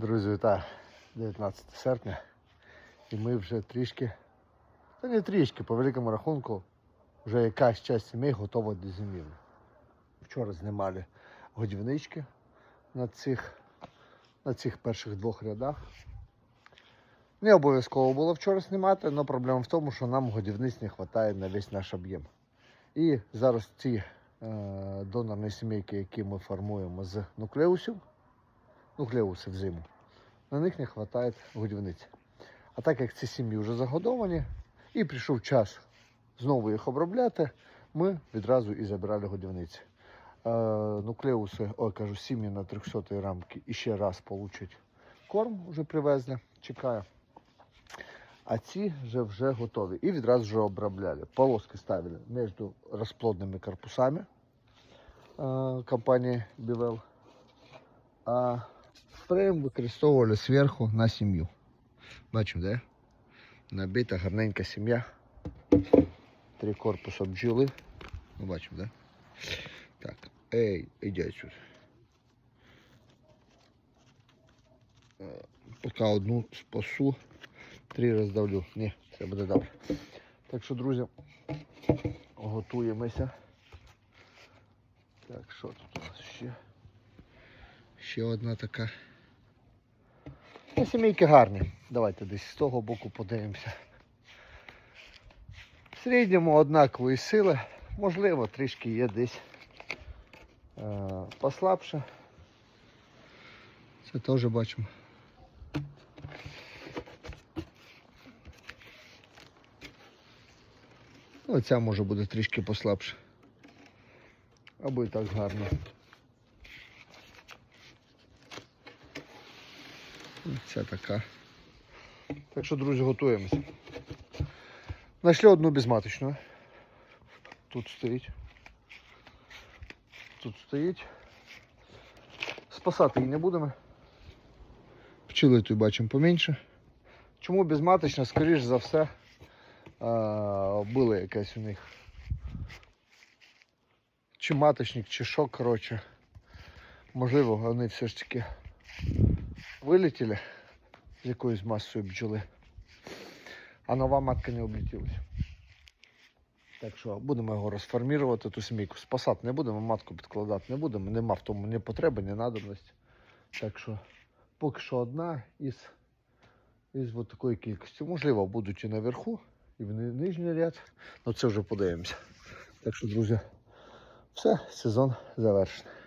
Друзі, вітаю 19 серпня. І ми вже трішки, та не трішки, по великому рахунку, вже якась часть сімей готова до зимівлі. Вчора знімали годівнички на цих, на цих перших двох рядах. Не обов'язково було вчора знімати, але проблема в тому, що нам годівниць не вистачає на весь наш об'єм. І зараз ці е, донорні сімейки, які ми формуємо з нуклеусів, нуклеуси в зиму, на них не вистачає годівниць. А так як ці сім'ї вже загодовані і прийшов час знову їх обробляти, ми відразу і забирали годівниці. Е, нуклеуси, ой, кажу, сім'ї на 300 рамки і ще раз получать корм, вже привезли, чекаю. А ці вже вже готові. І відразу вже обробляли. Полоски ставили між розплодними корпусами е, компанії Бівел. А спреєм використовували зверху на сім'ю. Бачимо, де? Набита гарненька сім'я. Три корпуси бджоли. Ну, бачимо, де? Так, ей, іди отсюди. Е, Поки одну спасу, три роздавлю. Ні, це буде добре. Так що, друзі, готуємося. Так, що тут у нас ще? Ще одна така. Ну, сімейки гарні. Давайте десь з того боку подивимося. В середньому однакової сили. Можливо, трішки є десь е, послабше. Це теж бачимо. Оця може буде трішки послабше. Або і так гарно. Ця така. Так що, друзі, готуємося. Знайшли одну безматочну. Тут стоїть. Тут стоїть. Спасати її не будемо. Пчели тут бачимо поменше. Чому безматочна? Скоріш за все, а, було якесь у них. Чи маточник, чи що, коротше. Можливо, вони все ж таки вилетіли з якоюсь масою бджоли, а нова матка не облетілася. Так що будемо його розформувати, ту сімейку. Спасати не будемо, матку підкладати не будемо, нема в тому ні потреби, ні надобності. Так що поки що одна із, із от такої кількості. Можливо, будуть і наверху, і в нижній ряд, але це вже подивимося. Так що, друзі, все, сезон завершений.